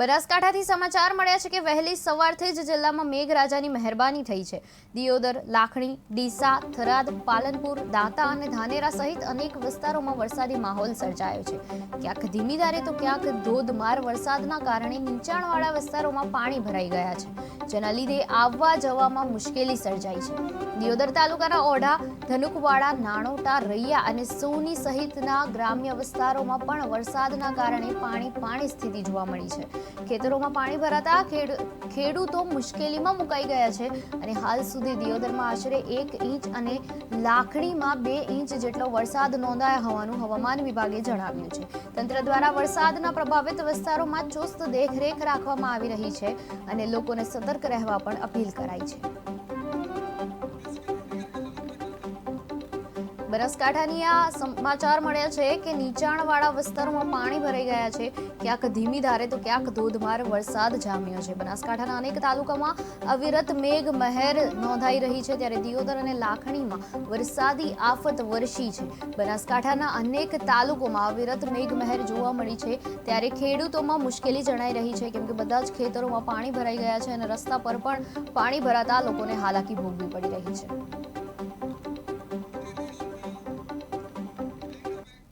બનાસકાંઠાથી સમાચાર મળ્યા છે કે વહેલી સવારથી જ જિલ્લામાં મેઘરાજાની મહેરબાની થઈ છે. દિયોદર, લાખણી, ડીસા, થરાદ, પાલનપુર, દાંતા અને ધાનેરા સહિત અનેક વિસ્તારોમાં વરસાદી માહોલ સર્જાયો છે. ક્યાંક ધીમી ધારે તો ક્યાંક ધોધમાર વરસાદના કારણે નીચાણવાળા વિસ્તારોમાં પાણી ભરાઈ ગયા છે, જેના લીધે આવવા જવામાં મુશ્કેલી સર્જાઈ છે. દિયોદર તાલુકાના ઓઢા, ધનુકવાડા, નાણોટા, રૈયા અને સોની સહિતના ગ્રામ્ય વિસ્તારોમાં પણ વરસાદના કારણે પાણી પાણી સ્થિતિ જોવા મળી છે. ખેતરોમાં પાણી ભરાતા ખેડૂતો મુશ્કેલીમાં મુકાઈ ગયા છે અને હાલ સુધી દિયોદરમાં આશરે એક ઇંચ અને લાખણીમાં બે ઇંચ જેટલો વરસાદ નોંધાયા હોવાનું હવામાન વિભાગે જણાવ્યું છે. તંત્ર દ્વારા વરસાદના પ્રભાવિત વિસ્તારોમાં ચુસ્ત દેખરેખ રાખવામાં આવી રહી છે અને લોકોને સતર્ક રહેવા પણ અપીલ કરાઈ છે. બનાસકાંઠાની આ સમાચાર મળ્યા છે કે નીચાણવાળા વિસ્તારોમાં પાણી ભરાઈ ગયા છે. ક્યાંક ધીમી ધારે તો ક્યાંક ધોધમાર વરસાદ જામ્યો છે. બનાસકાંઠાના અનેક તાલુકામાં અવિરત મેઘ મહેર નોંધાઈ રહી છે ત્યારે દિયોદર અને લાખણીમાં વરસાદી આફત વરસી છે. બનાસકાંઠાના અનેક તાલુકોમાં અવિરત મેઘ મહેર જોવા મળી છે. ત્યારે ખેડૂતોમાં મુશ્કેલી જણાઈ રહી છે કેમકે બધા જ ખેતરોમાં પાણી ભરાઈ ગયા છે અને રસ્તા પર પણ પાણી ભરાતા લોકોને હાલાકી ભોગવી પડી રહી છે.